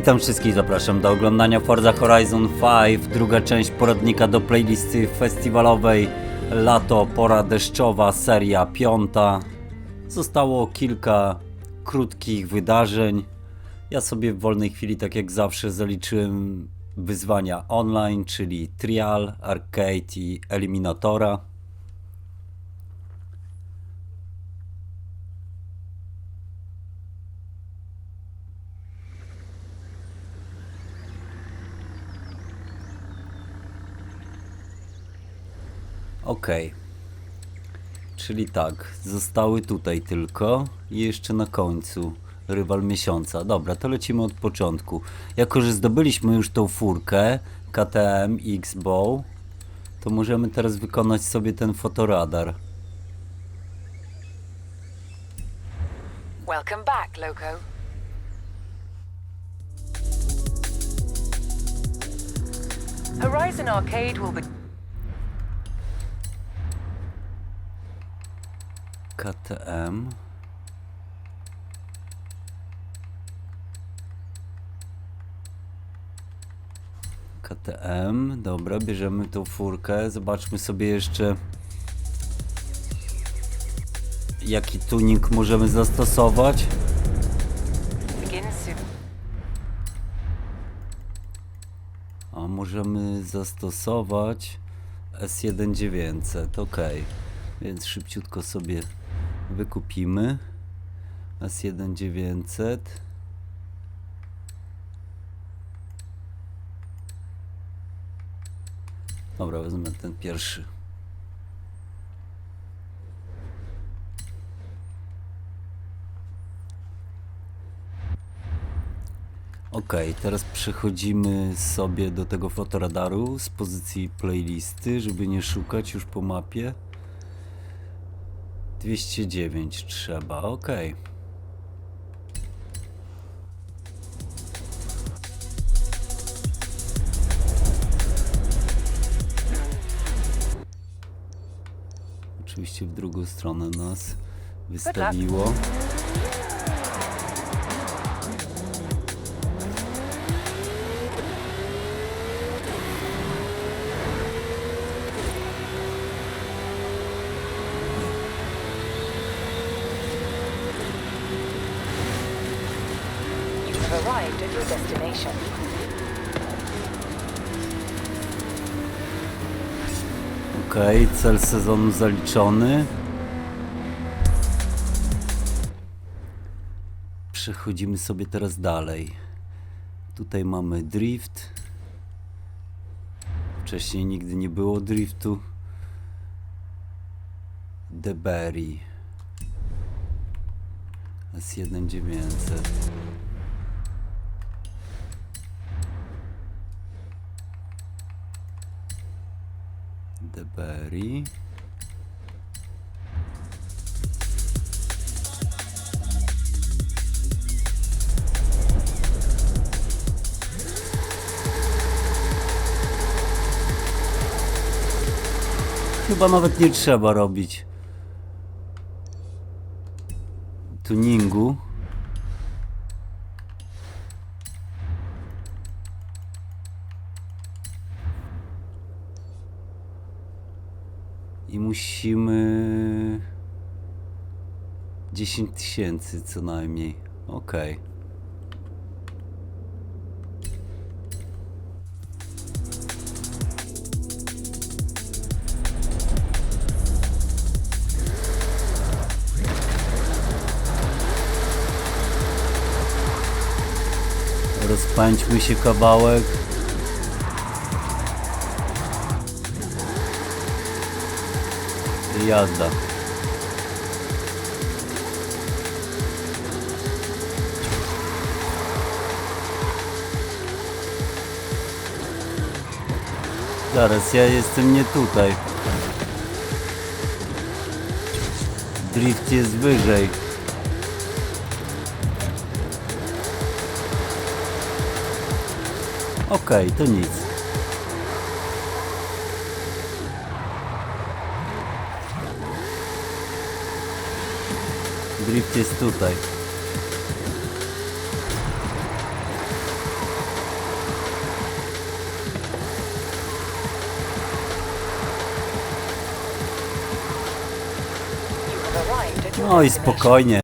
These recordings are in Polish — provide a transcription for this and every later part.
Witam wszystkich, zapraszam do oglądania Forza Horizon 5, druga część poradnika do playlisty festiwalowej Lato, pora deszczowa, seria piąta. Zostało kilka krótkich wydarzeń. Ja sobie w wolnej chwili, tak jak zawsze, zaliczyłem wyzwania online, czyli Trial, Arcade i Eliminatora. Okej. Czyli tak, zostały tutaj tylko i jeszcze na końcu rywal miesiąca. Dobra, to lecimy od początku. Jako, że zdobyliśmy już tą furkę KTM X-Bow, to możemy teraz wykonać sobie ten fotoradar. Welcome back, Loco. Horizon Arcade will be. KTM. KTM, dobra, bierzemy tą furkę. Zobaczmy sobie jeszcze jaki tuning możemy zastosować. A możemy zastosować S1900, ok. Więc szybciutko sobie wykupimy S1900. Dobra, wezmę ten pierwszy. Ok, teraz przechodzimy sobie do tego fotoradaru z pozycji playlisty, żeby nie szukać już po mapie. 209 trzeba, ok. Oczywiście w drugą stronę nas wystawiło. Arrived at your destination. Cel sezonu zaliczony. Przechodzimy sobie teraz dalej. Tutaj mamy drift. Wcześniej nigdy nie było driftu. Deberry. S1900. Deberry. Chyba nawet nie trzeba robić tuningu. I musimy 10 tysięcy co najmniej. Okej. Rozpędźmy się kawałek. Jazda. Zaraz, ja jestem nie tutaj. Drift jest wyżej. Okej, to nic. drift jest tutaj. No i spokojnie.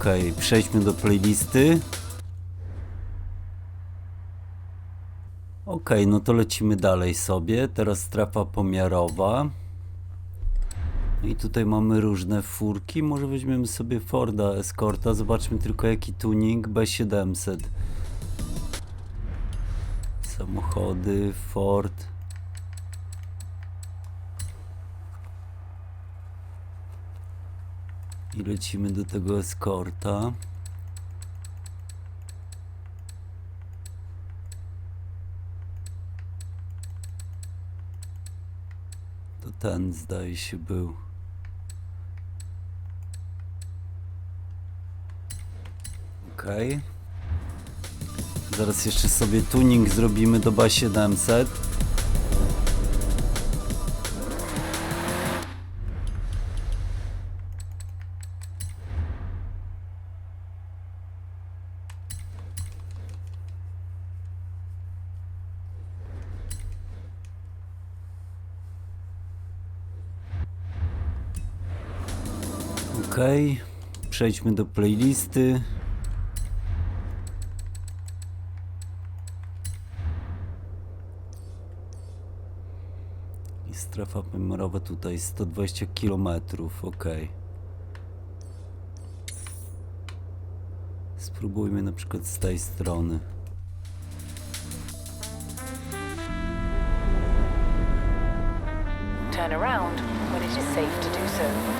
Okej, przejdźmy do playlisty. Okej, no to lecimy dalej sobie. Teraz strefa pomiarowa. I tutaj mamy różne furki. Może weźmiemy sobie Forda Escorta. Zobaczmy tylko jaki tuning B700. Samochody, Ford. I lecimy do tego Escorta. To ten zdaje się był. Okej. Zaraz jeszcze sobie tuning zrobimy do B700. Okej, przejdźmy do playlisty. I strefa pomiarowa tutaj 120 km, okej. Spróbujmy na przykład z tej strony. Turn around when it is safe to do so.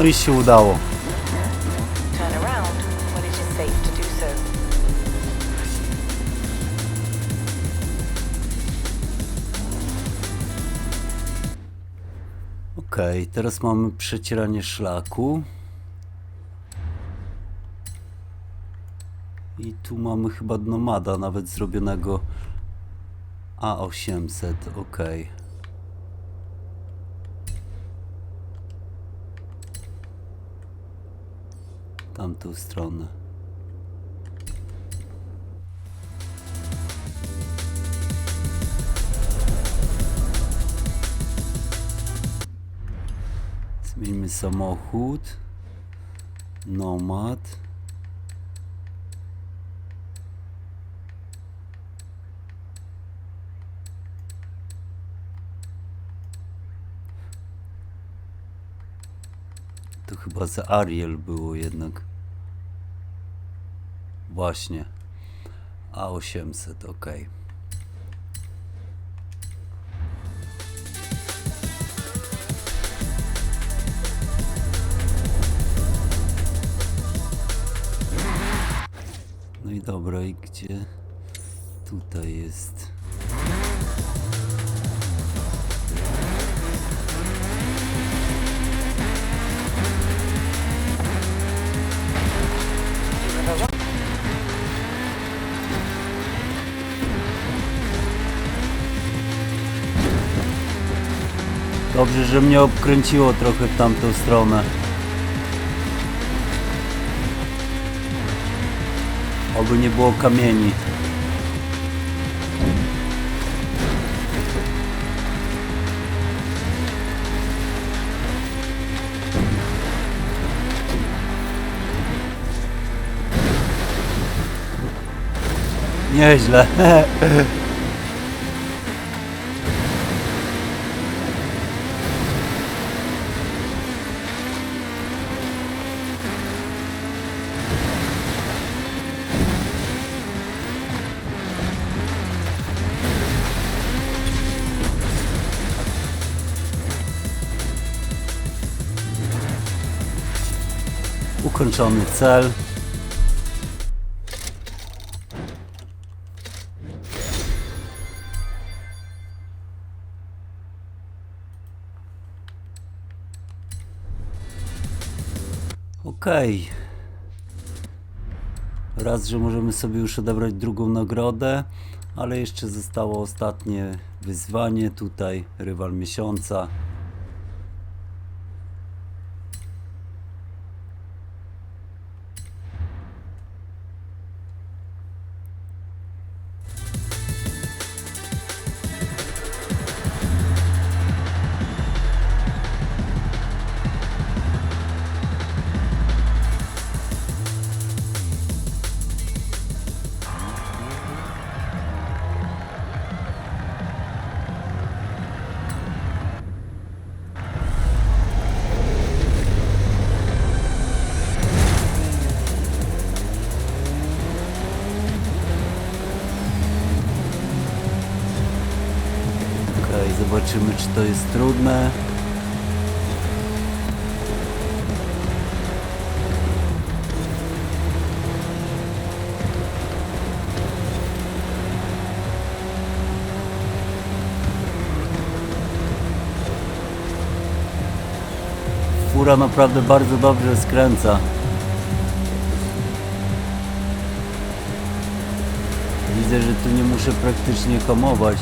No i się udało. Okej, teraz mamy przecieranie szlaku. I tu mamy chyba nomada nawet zrobionego A800, okej. Tamtą stronę. Zmieńmy samochód. Nomad. Za Ariel było jednak. Właśnie. A800, ok. No i dobra, i gdzie tutaj jest? Dobrze, że mnie obkręciło trochę w tamtą stronę. Oby nie było kamieni. Nieźle. Ukończony cel. Okej. Raz, że możemy sobie już odebrać drugą nagrodę, ale jeszcze zostało ostatnie wyzwanie tutaj, rywal miesiąca. Zobaczymy czy to jest trudne. Fura naprawdę bardzo dobrze skręca. Widzę, że tu nie muszę praktycznie hamować.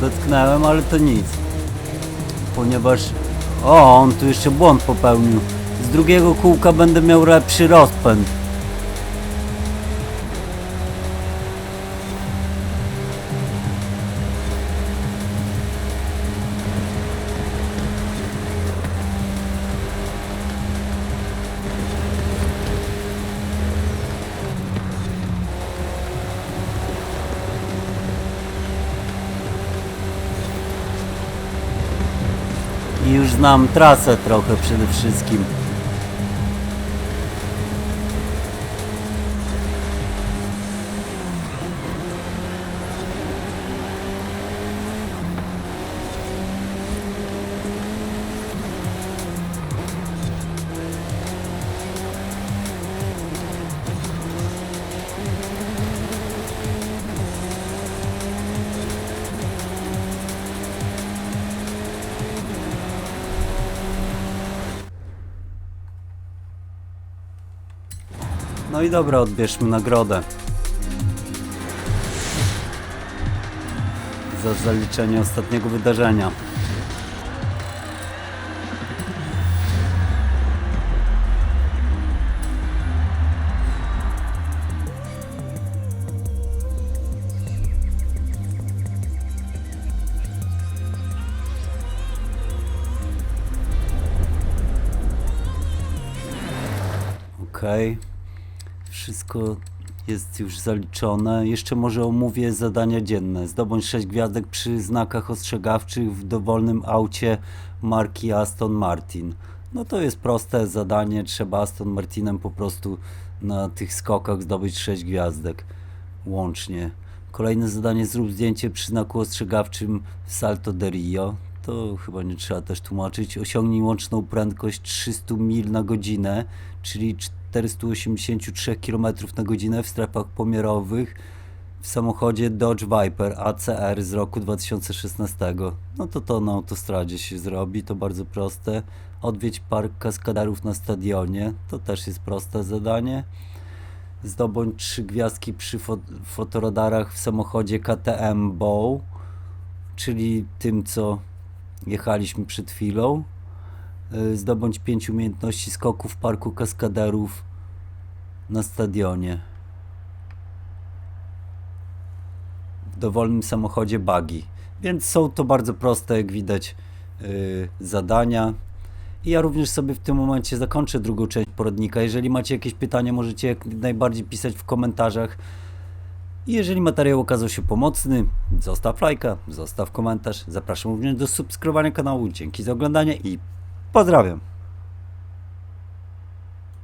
Dotknąłem, ale to nic. Ponieważ... O, on tu jeszcze błąd popełnił. Z drugiego kółka będę miał lepszy rozpęd. Znam trasę trochę przede wszystkim. No i dobra, odbierzmy nagrodę. Za zaliczenie ostatniego wydarzenia. Wszystko jest już zaliczone. Jeszcze może omówię zadania dzienne. Zdobądź 6 gwiazdek przy znakach ostrzegawczych w dowolnym aucie marki Aston Martin. No to jest proste zadanie. Trzeba Aston Martinem po prostu na tych skokach zdobyć 6 gwiazdek łącznie. Kolejne zadanie zrób zdjęcie przy znaku ostrzegawczym w Salto de Rio. To chyba nie trzeba też tłumaczyć. Osiągnij łączną prędkość 300 mil na godzinę, czyli 483 km na godzinę w strefach pomiarowych w samochodzie Dodge Viper ACR z roku 2016. No to to na autostradzie się zrobi, to bardzo proste. Odwiedź park kaskaderów na stadionie, to też jest proste zadanie. Zdobądź trzy gwiazdki przy fo- fotoradarach w samochodzie KTM Bow, czyli tym, co jechaliśmy przed chwilą. Y, Zdobądź pięć umiejętności skoku w parku kaskaderów na stadionie. W dowolnym samochodzie buggy. Więc są to bardzo proste, jak widać, y, zadania. I ja również sobie w tym momencie zakończę drugą część poradnika. Jeżeli macie jakieś pytania, możecie jak najbardziej pisać w komentarzach. I jeżeli materiał okazał się pomocny, zostaw lajka, zostaw komentarz. Zapraszam również do subskrybowania kanału. Dzięki za oglądanie i pozdrawiam.